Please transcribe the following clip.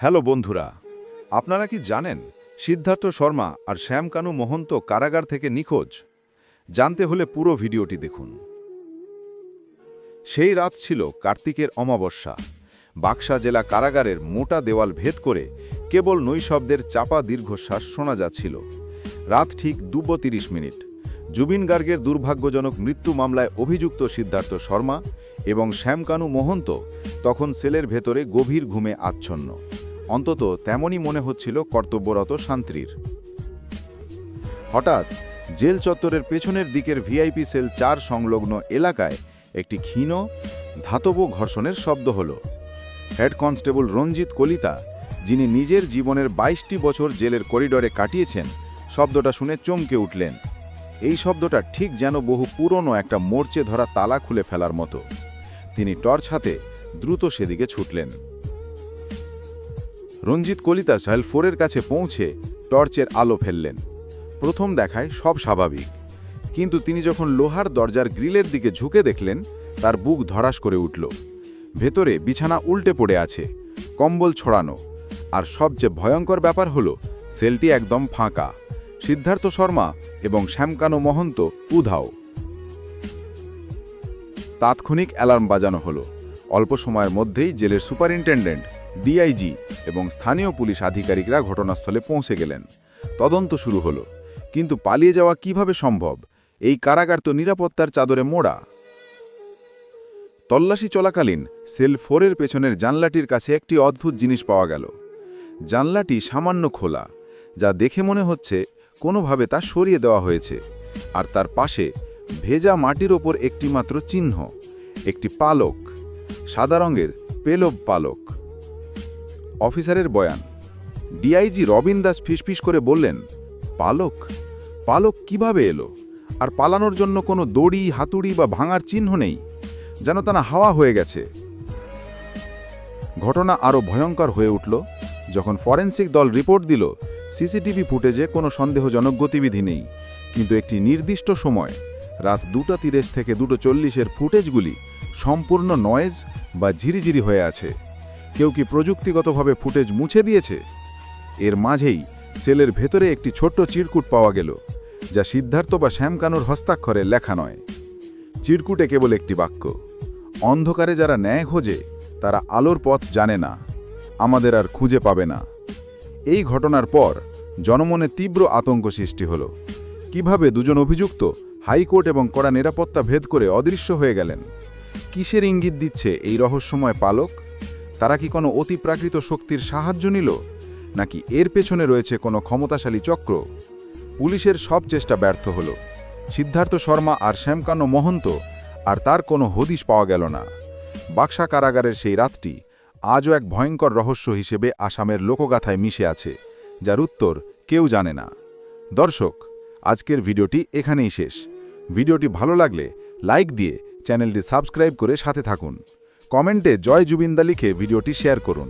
Hello বন্ধুরা, আপনারা কি জানেন সিদ্ধার্থ শর্মা আর শ্যামকানু মহন্ত কারাগার থেকে নিখোঁজ? জানতে হলে পুরো ভিডিওটি দেখুন। সেই রাত ছিল কার্তিকের অমাবস্যা। বাক্সা জেলা কারাগারের মোটা দেওয়াল ভেদ করে কেবল নৈশব্দের চাপা দীর্ঘশ্বাস শোনা যাচ্ছিল। রাত ঠিক দুব্ব তিরিশ মিনিট। জুবিন গার্গের দুর্ভাগ্যজনক মৃত্যু মামলায় অভিযুক্ত সিদ্ধার্থ শর্মা এবং শ্যামকানু মহন্ত তখন সেলের ভেতরে গভীর ঘুমে আচ্ছন্ন। অন্তত তেমনই মনে হচ্ছিল কর্তব্যরত শান্ত্রীর হঠাৎ জেল চত্বরের পেছনের দিকের ভিআইপি সেল চার সংলগ্ন এলাকায় একটি ক্ষীণ, ধাতব ঘর্ষণের শব্দ হল। হেড কনস্টেবল রঞ্জিত কলিতা, যিনি নিজের জীবনের বাইশটি বছর জেলের করিডরে কাটিয়েছেন, শব্দটা শুনে চমকে উঠলেন। এই শব্দটা ঠিক যেন বহু পুরনো একটা মোর্চে ধরা তালা খুলে ফেলার মতো। তিনি টর্চ হাতে দ্রুত সেদিকে ছুটলেন। রঞ্জিত কলিতা সেল ফোরের কাছে পৌঁছে টর্চের আলো ফেললেন। প্রথম দেখায় সব স্বাভাবিক। কিন্তু তিনি যখন লোহার দরজার গ্রিলের দিকে ঝুঁকে দেখলেন, তার বুক ধরাস করে উঠল। ভেতরে বিছানা উল্টে পড়ে আছে, কম্বল ছড়ানো। আর সবচেয়ে ভয়ঙ্কর ব্যাপার হলো, সেলটি একদম ফাঁকা। সিদ্ধার্থ শর্মা এবং শ্যামকানু মহন্ত উধাও। তাৎক্ষণিক অ্যালার্ম বাজানো হলো। অল্প সময়ের মধ্যেই জেলের সুপারিনটেন্ডেন্ট, ডিআইজি এবং স্থানীয় পুলিশ আধিকারিকরা ঘটনাস্থলে পৌঁছে গেলেন। তদন্ত শুরু হলো। কিন্তু পালিয়ে যাওয়া কীভাবে সম্ভব? এই কারাগার তো নিরাপত্তার চাদরে মোড়া। তল্লাশি চলাকালীন সেল ফোরের পেছনের জানলাটির কাছে একটি অদ্ভুত জিনিস পাওয়া গেল। জানলাটি সামান্য খোলা, যা দেখে মনে হচ্ছে কোনোভাবে তা সরিয়ে দেওয়া হয়েছে, আর তার পাশে ভেজা মাটির ওপর একটি মাত্র চিহ্ন, একটি পালক। সাদা রঙের পেলব পালক। অফিসারের বয়ান, ডিআইজি রবিন দাস ফিসফিস করে বললেন, পালক পালক কীভাবে এলো? আর পালানোর জন্য কোনো দড়ি, হাতুড়ি বা ভাঙার চিহ্ন নেই, যেন তা হাওয়া হয়ে গেছে। ঘটনা আরও ভয়ঙ্কর হয়ে উঠল, যখন ফরেন্সিক দল রিপোর্ট দিল, সিসিটিভি ফুটেজে কোনো সন্দেহজনক গতিবিধি নেই, কিন্তু একটি নির্দিষ্ট সময়, রাত দুটো তিরিশ থেকে দুটো চল্লিশের ফুটেজগুলি সম্পূর্ণ নয়েজ বা ঝিরিঝিরি হয়ে আছে। কেউ কি প্রযুক্তিগতভাবে ফুটেজ মুছে দিয়েছে? এর মাঝেই সেলের ভেতরে একটি ছোট্ট চিরকুট পাওয়া গেল, যা সিদ্ধার্থ বা শ্যামকানুর হস্তাক্ষরে লেখা নয়। চিরকুটে কেবল একটি বাক্য, অন্ধকারে যারা ন্যায় খোঁজে, তারা আলোর পথ জানে না, আমাদের আর খুঁজে পাবে না। এই ঘটনার পর জনমনে তীব্র আতঙ্ক সৃষ্টি হল। কীভাবে দুজন অভিযুক্ত হাইকোর্ট এবং কড়া নিরাপত্তা ভেদ করে অদৃশ্য হয়ে গেলেন? কিসের ইঙ্গিত দিচ্ছে এই রহস্যময় পালক? তারা কি কোনো অতিপ্রাকৃত শক্তির সাহায্য নিল? নাকি এর পেছনে রয়েছে কোনো ক্ষমতাশালী চক্র? পুলিশের সব চেষ্টা ব্যর্থ হল। সিদ্ধার্থ শর্মা আর শ্যামকান্ন মহন্ত আর তার কোনো হদিশ পাওয়া গেল না। বাক্সা কারাগারের সেই রাতটি আজও এক ভয়ঙ্কর রহস্য হিসেবে আসামের লোকগাথায় মিশে আছে, যার উত্তর কেউ জানে না। দর্শক, আজকের ভিডিওটি এখানেই শেষ। ভিডিওটি ভালো লাগলে লাইক দিয়ে চ্যানেলটি সাবস্ক্রাইব করে সাথে থাকুন। কমেন্টে জয় জুবিন্দা লিখে ভিডিওটি শেয়ার করুন।